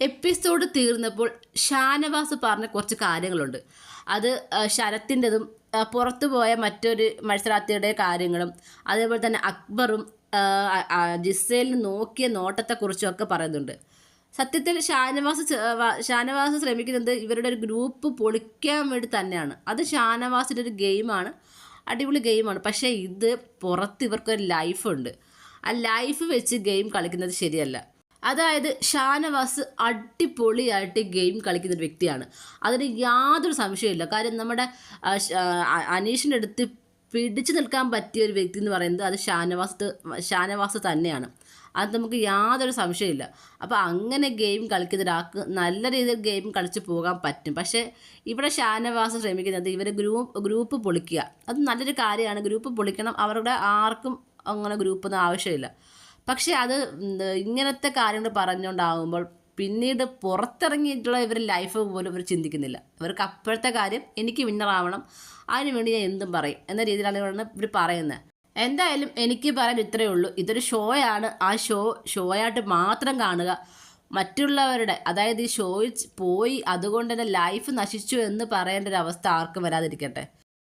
Episode തീർന്നപ്പോൾ ഷാനവാസ് പറഞ്ഞ കുറച്ച് കാര്യങ്ങളുണ്ട്. അത് ശരത്തിന്റെതും പുറത്തു പോയ മറ്റൊരു മത്സരാർത്ഥിയുടെ കാര്യങ്ങളും അതേപോലെ തന്നെ അക്ബറും ജിസേലിന് നോക്കിയ നോട്ടത്തെക്കുറിച്ചും ഒക്കെ പറയുന്നുണ്ട്. സത്യത്തിൽ ഷാനവാസ് ഷാനവാസ് ശ്രമിക്കുന്നത് ഇവരുടെ ഒരു ഗ്രൂപ്പ് പൊളിക്കാൻ വേണ്ടി തന്നെയാണ്. അത് ഷാനവാസിന്റെ ഒരു ഗെയിമാണ് അടിപൊളി ഗെയിമാണ്. പക്ഷേ ഇത് പുറത്ത് ഇവർക്കൊരു ലൈഫുണ്ട്. ആ ലൈഫ് വെച്ച് ഗെയിം കളിക്കുന്നത് ശരിയല്ല. അതായത് ഷാനവാസ് അടിപൊളിയായിട്ട് ഗെയിം കളിക്കുന്ന ഒരു വ്യക്തിയാണ്. അതിന് യാതൊരു സംശയമില്ല കാര്യം നമ്മുടെ അനീഷിന്റെ അടുത്ത് പിടിച്ചു നിൽക്കാൻ പറ്റിയ ഒരു വ്യക്തി എന്ന് പറയുന്നത് അത് ഷാനവാസ് ഷാനവാസ് തന്നെയാണ്. അത് നമുക്ക് യാതൊരു സംശയമില്ല അപ്പോൾ അങ്ങനെ ഗെയിം കളിക്കുന്ന ഒരാൾക്ക് നല്ല രീതിയിൽ ഗെയിം കളിച്ച് പോകാൻ പറ്റും. പക്ഷേ ഇവിടെ ഷാനവാസ് ശ്രമിക്കുന്നത് ഇവരെ ഗ്രൂപ്പ് ഗ്രൂപ്പ് പൊളിക്കുക. അത് നല്ലൊരു കാര്യമാണ്. ഗ്രൂപ്പ് പൊളിക്കണം. അവരുടെ ആർക്കും അങ്ങനെ ഗ്രൂപ്പൊന്നും ആവശ്യമില്ല. പക്ഷേ അത് ഇങ്ങനത്തെ കാര്യങ്ങൾ പറഞ്ഞുകൊണ്ടാകുമ്പോൾ പിന്നീട് പുറത്തിറങ്ങിയിട്ടുള്ള ഇവർ ലൈഫ് പോലും ഇവർ ചിന്തിക്കുന്നില്ല. ഇവർക്ക് അപ്പോഴത്തെ കാര്യം എനിക്ക് വിന്നറാവണം അതിന് വേണ്ടി ഞാൻ എന്തും പറയും. എന്ന രീതിയിലാണ് ഇവർ പറയുന്നത്. എന്തായാലും എനിക്ക് പറയാൻ ഇത്രയേ ഉള്ളൂ. ഇതൊരു ഷോയാണ്. ആ ഷോ ഷോയായിട്ട് മാത്രം കാണുക. മറ്റുള്ളവരുടെ അതായത് ഈ ഷോയിൽ പോയി അതുകൊണ്ട് തന്നെ ലൈഫ് നശിച്ചു എന്ന് പറയേണ്ട ഒരു അവസ്ഥ ആർക്കും വരാതിരിക്കട്ടെ.